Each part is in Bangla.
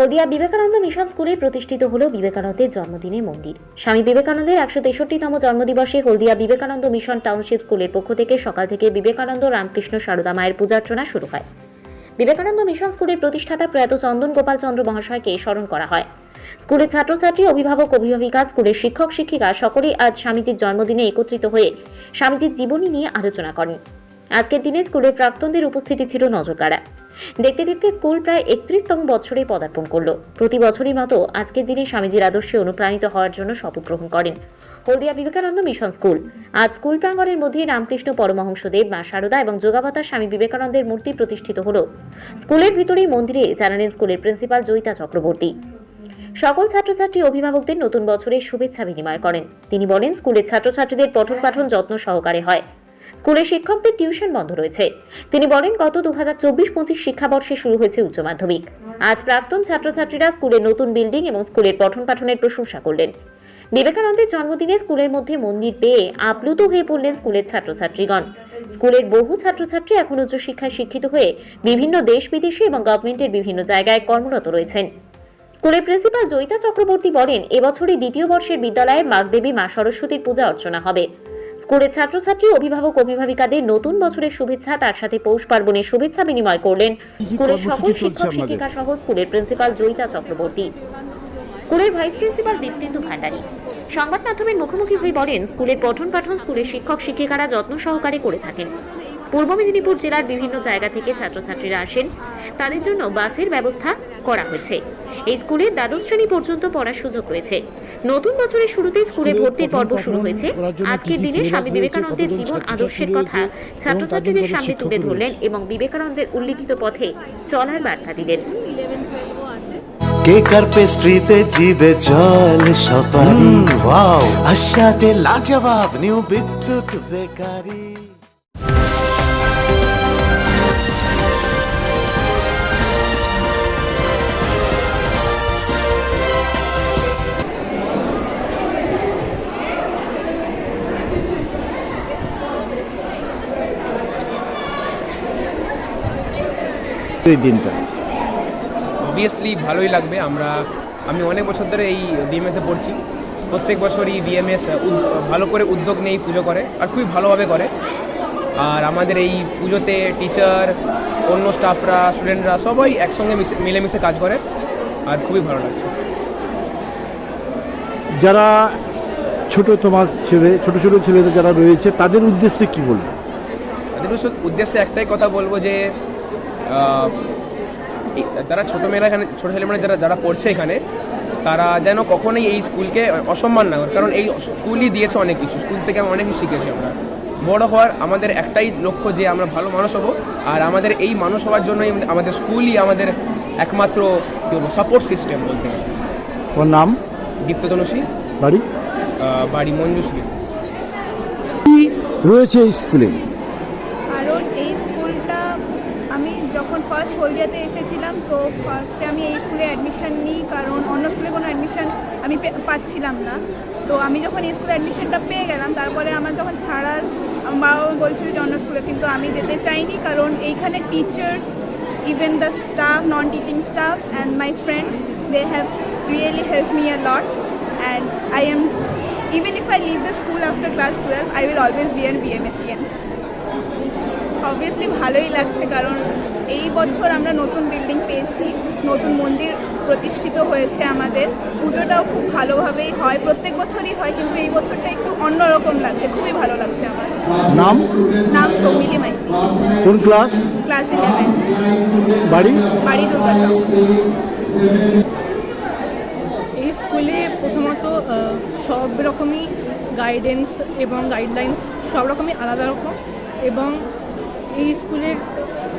হলদিয়া বিবেকানন্দ মিশন স্কুলে প্রতিষ্ঠিত হল বিবেকানন্দের জন্মদিনে মন্দির। স্বামী বিবেকানন্দের একশো তেষট্টিতম জন্মদিবসে হলদিয়া বিবেকানন্দ মিশন টাউনশিপ স্কুলের পক্ষ থেকে সকাল থেকে বিবেকানন্দ রামকৃষ্ণ সারদা মায়ের পূজার্চনা শুরু হয়। বিবেকানন্দ মিশন স্কুলের প্রতিষ্ঠাতা প্রয়াত চন্দন গোপাল চন্দ্র মহাশয়কে স্মরণ করা হয়। স্কুলের ছাত্রছাত্রী, অভিভাবক, অভিভাবিকা, স্কুলের শিক্ষক, শিক্ষিকা সকলেই আজ স্বামীজির জন্মদিনে একত্রিত হয়ে স্বামীজির জীবনী নিয়ে আলোচনা করেন। আজকের দিনে স্কুলের প্রাক্তনদের উপস্থিতি ছিল নজরকাড়া। দেখতে দেখতে স্কুল প্রায় একত্রিশতম বছরে পদার্পণ করল। প্রতি বছরই মতো আজকের দিনে স্বামীজির আদর্শে অনুপ্রাণিত হওয়ার জন্য শপথ গ্রহণ করেন। Haldia Vivekananda mission school. আজ স্কুল প্রাঙ্গণের মধ্যে রামকৃষ্ণ পরমহংসদেব, মা শারদা এবং যোগাবতার স্বামী বিবেকানন্দের মূর্তি প্রতিষ্ঠিত হল। স্কুলের ভিতরেই মন্দিরে জানালেন স্কুলের প্রিন্সিপাল জয়িতা চক্রবর্তী। সকল ছাত্রছাত্রী অভিভাবকদের নতুন বছরের শুভেচ্ছা বিনিময় করেন। তিনি বলেন, স্কুলের ছাত্রছাত্রীদের পঠন পাঠন যত্ন সহকারে হয়। স্কুলের শিক্ষকদের টিউশন বন্ধ রয়েছে। তিনি বলেন, গত দু হাজার শিক্ষাবর্ষে শুরু হয়েছে উচ্চ মাধ্যমিক। আজ প্রাক্তন ছাত্রছাত্রীরা স্কুলের নতুন বিল্ডিং এবং স্কুলের পঠন পাঠনের প্রশংসা করলেন। বিবেকানন্দের জন্মদিনে স্কুলের মধ্যে মন্দির পেয়ে আপ্লুত হয়ে পড়লেন স্কুলের ছাত্রছাত্রীগণ। স্কুলের বহু ছাত্রছাত্রী এখন উচ্চশিক্ষায় শিক্ষিত হয়ে বিভিন্ন দেশ বিদেশে এবং গভর্নমেন্টের বিভিন্ন জায়গায় কর্মরত রয়েছেন। স্কুলের প্রিন্সিপাল জয়িতা চক্রবর্তী বলেন, এবছরই দ্বিতীয় বর্ষের বিদ্যালয়ে মাগদেবী মা সরস্বতীর পূজা অর্চনা হবে। স্কুলের ছাত্রছাত্রী অভিভাবক অভিভাবিকাদের নতুন বছরের শুভেচ্ছা তার সাথে পৌষ পার্বণের শুভেচ্ছা বিনিময় করলেন স্কুলের সকল শিক্ষক শিক্ষিকা সহ স্কুলের প্রিন্সিপাল জয়িতা চক্রবর্তী। স্কুলের ভাইস প্রিন্সিপাল দীপ্তেন্দু ভান্ডারী। সংবাদ মাধ্যমের মুখোমুখি হয়ে বলেন স্কুলের পঠন পাঠন স্কুলের শিক্ষক শিক্ষিকারা যত্ন সহকারে করে থাকেন। পূর্ব মেদিনীপুর জেলার বিভিন্ন জায়গা থেকে ছাত্রছাত্রীরা আসেন। তাদের জন্য বাসের ব্যবস্থা করা হয়েছে। এই স্কুলের দ্বাদশ শ্রেণি পর্যন্ত পড়ার সুযোগ রয়েছে। নতুন বছরের শুরুতে স্কুলে ভর্তির পর্ব শুরু হয়েছে। আজকের দিনে স্বামী বিবেকানন্দের জীবন আদর্শের কথা ছাত্রছাত্রীদের সামনে তুলে ধরলেন এবং বিবেকানন্দের উল্লিখিত পথে চলার বার্তা দিলেন। কেকার পেস্ট্রিতে জিবে জল সপারি ওয়াও। আশাতে লাজবাব নিউ বিদ্যুৎ বেকারি। এই দিনটা। অবভিয়াসলি ভালোই লাগবে আমরা আমি অনেক বছর ধরে এই বিএমএসে পড়ছি। প্রত্যেক বছরই বিএমএস ভালো করে উদ্যোগ নেই পুজো করে আর খুবই ভালোভাবে করে। আর আমাদের এই পুজোতে টিচার অন্য স্টাফরা স্টুডেন্টরা সবাই একসঙ্গে মিশে- মিলেমিশে কাজ করে আর খুবই ভালো লাগছে। যারা ছোট তোমার ছেলে ছোট ছোট ছেলেদের যারা রয়েছে তাদের উদ্দেশ্যে কি বলব? তাদের উদ্দেশ্যে একটাই কথা বলব যে যারা ছোটো মেয়েরা এখানে ছোটো ছেলেমেয়েরা যারা যারা পড়ছে এখানে তারা যেন কখনোই এই স্কুলকে অসম্মান না করে। কারণ এই স্কুলই দিয়েছে অনেক কিছু। স্কুল থেকে আমরা অনেক কিছু শিখেছি আমরা। বড় হওয়ার আমাদের একটাই লক্ষ্য যে আমরা ভালো মানুষ হব। আর আমাদের এই মানুষ হওয়ার জন্যই আমাদের স্কুলই আমাদের একমাত্র কী বলব সাপোর্ট সিস্টেম বলতে গেলে ওর নাম? দীপ্ততনুষী বাড়ি? বাড়ি মঞ্জুশ্রী। রয়েছে এই স্কুলে কারণ এই স্কুলটা আমি যখন ফার্স্ট হলদিয়াতে এসেছিলাম তো ফার্স্টে আমি এই স্কুলে অ্যাডমিশন নিই কারণ অন্য স্কুলে কোনো অ্যাডমিশন আমি পাচ্ছিলাম না তো আমি যখন এই স্কুলে অ্যাডমিশনটা পেয়ে গেলাম তারপরে আমার যখন ছাড়ার বাবা মা বলছিল যে অন্য স্কুলে কিন্তু আমি যেতে চাইনি কারণ এইখানে teachers even the staff non teaching staffs and my friends they have really help me a lot and I am even if I leave the school after class 12, I will always be an BMSCN. Obviously ভালোই লাগছে কারণ এই বছর আমরা নতুন বিল্ডিং পেয়েছি নতুন মন্দির প্রতিষ্ঠিত হয়েছে আমাদের। পুজোটাও খুব ভালোভাবেই হয় প্রত্যেক বছরই হয় কিন্তু এই বছরটা একটু অন্যরকম লাগছে খুবই ভালো লাগছে আমার। নাম? নাম সৌমিলি মাই। কোন ক্লাস ক্লাস ইলেভেন বাড়ি? বাড়ি দুর্গাচক এই স্কুলে প্রথমত সব রকমই গাইডেন্স এবং গাইডলাইন্স সব রকমই আলাদা রকম এবং এই স্কুলের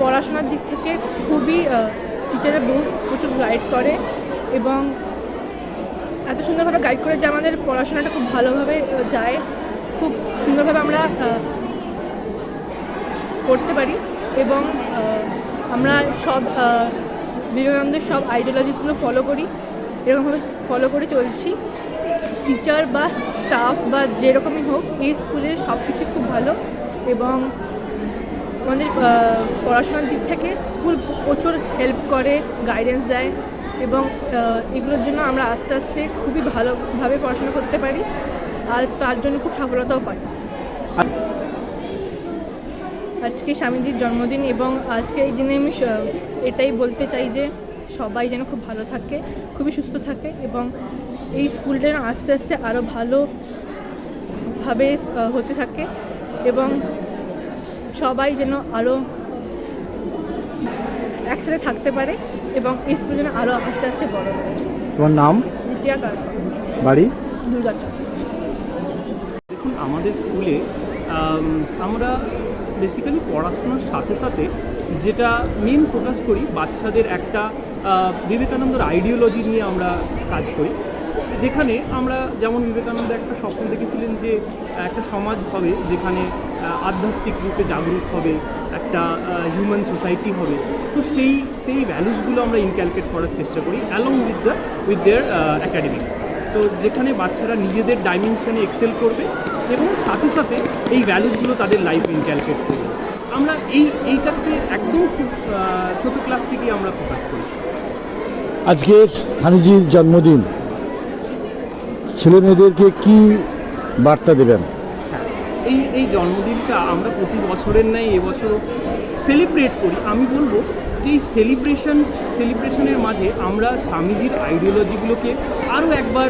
পড়াশোনার দিক থেকে খুবই টিচাররা বহু প্রচুর গাইড করে এবং এত সুন্দরভাবে গাইড করে যে আমাদের পড়াশোনাটা খুব ভালোভাবে যায়। খুব সুন্দরভাবে আমরা করতে পারি এবং আমরা সব বিবেকানন্দের সব আইডিওলজিসগুলো ফলো করি, এরকমভাবে ফলো করে চলছি। টিচার বা স্টাফ বা যেরকমই হোক, এই স্কুলের সব কিছু খুব ভালো এবং আমাদের পড়াশোনার দিক থেকে স্কুল প্রচুর হেল্প করে গাইডেন্স দেয় এবং এগুলোর জন্য আমরা আস্তে আস্তে খুবই ভালোভাবে পড়াশোনা করতে পারি আর তার জন্য খুব সফলতাও পাই। আজকে স্বামীজির জন্মদিন এবং আজকে এই দিনে আমি এটাই বলতে চাই যে সবাই যেন খুব ভালো থাকে, খুবই সুস্থ থাকে এবং এই স্কুলটা যেন আস্তে আস্তে আরও ভালোভাবে হতে থাকে এবং সবাই যেন আরও একসাথে থাকতে পারে এবং স্কুল যেন আরও আস্তে আস্তে বড় হয়। তোমার নাম? দ্বিতীয় বাড়ি? দুর্গাচক দেখুন আমাদের স্কুলে আমরা বেসিক্যালি পড়াশোনার সাথে সাথে যেটা মেন ফোকাস করি বাচ্চাদের একটা বিবেকানন্দর আইডিওলজি নিয়ে আমরা কাজ করি। যেখানে আমরা যেমন বিবেকানন্দ একটা স্বপ্ন দেখেছিলেন যে, একটা সমাজ হবে যেখানে আধ্যাত্মিক রূপে জাগরুক হবে, একটা হিউম্যান সোসাইটি হবে। তো সেই সেই ভ্যালুসগুলো আমরা ইনক্যালকেট করার চেষ্টা করি along with the with their academics so যেখানে বাচ্চারা নিজেদের ডাইমেনশনে এক্সেল করবে এবং সাথে সাথে এই ভ্যালুসগুলো তাদের লাইফে ইনক্যালকেট করবে। আমরা এই, এইটাকে একদম খুব ছোট ক্লাস থেকেই আমরা ফোকাস করি। আজকের স্বামীজির জন্মদিন। ছেলে মেয়েদেরকে কি বার্তা দেবেন? হ্যাঁ এই এই জন্মদিনটা আমরা প্রতি বছরের ন্যায় এবছর সেলিব্রেট করি। আমি বলব যে এই সেলিব্রেশন, সেলিব্রেশনের মাঝে আমরা স্বামীজির আইডিওলজিগুলোকে আরও একবার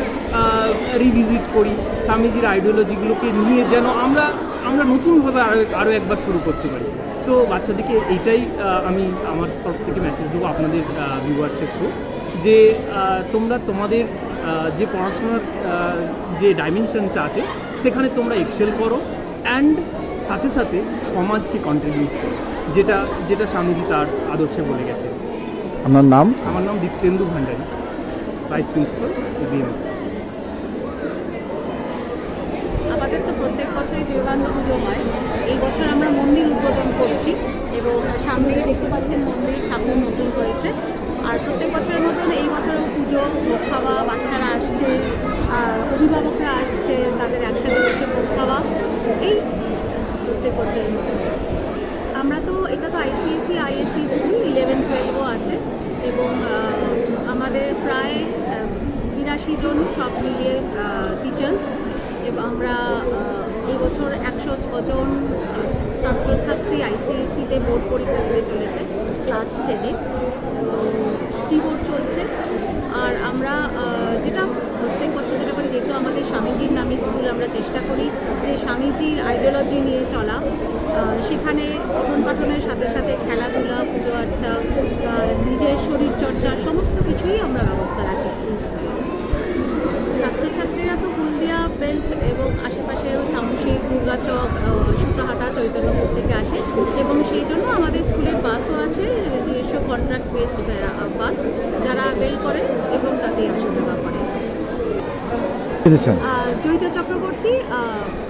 রিভিজিট করি। স্বামীজির আইডিওলজিগুলোকে নিয়ে যেন আমরা আমরা নতুনভাবে আরও আরও একবার শুরু করতে পারি। তো বাচ্চাদেরকে এইটাই আমি আমার তরফ থেকে মেসেজ দেবো আপনাদের ভিউয়ার্সের থ্রু যে তোমরা তোমাদের যে পড়াশোনার যে ডাইমেনশনটা আছে সেখানে তোমরা এক্সেল করো অ্যান্ড সাথে সাথে সমাজকে কন্ট্রিবিউট করো যেটা যেটা স্বামীজি তার আদর্শে বলে গেছে আপনার নাম? আমার নাম Diptendu Bhandari vice principal BMS আমাদের তো প্রত্যেক বছরই বিবেকানন্দ পুজো হয়। এই বছর আমরা মন্দির উদ্বোধন করছি এবং সামনেই দেখতে পাচ্ছেন মন্দির ঠাকুর নতুন করেছে আর প্রত্যেক বছরের এই ভোগ খাওয়া বাচ্চারা আসছে অভিভাবকরা আসছে তাদের একসাথে বসে ভোগ খাওয়া এই বছরের মতন আমরা তো এটা তো আইসিএসসি আইএসসি স্কুল ইলেভেন টুয়েলভও আছে এবং আমাদের প্রায় বিরাশি জন সব মিলিয়ে টিচার্স এবং আমরা আহ, এই বছর একশো ছজন ছাত্রছাত্রী আইসিএসসিতে বোর্ড পরীক্ষা দিতে চলেছে ক্লাস টেনে তো প্রি বোর্ড চলছে টাউনশিপ দুর্গাচক আহ, সুতাহাটা চৈতন্যপুর থেকে আসে এবং সেই জন্য আমাদের স্কুলের বাসও আছে নিজস্ব কন্ট্রাক্ট বেস বাস যারা বেল করে এবং তাতেই আসা যাওয়া করে কিনেছেন আর Joyita Chakraborty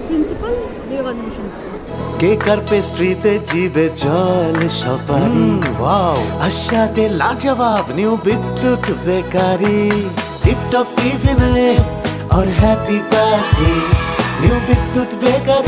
principal Vivekananda mission school কেকার পেস্ট্রিতে জিবে জল সপারি ওয়াও আশাতে লাজবাব নিউ বিদ্যুৎ বেকারি টিপটপ টিফিনে और happy party new Bidyut bakery Monday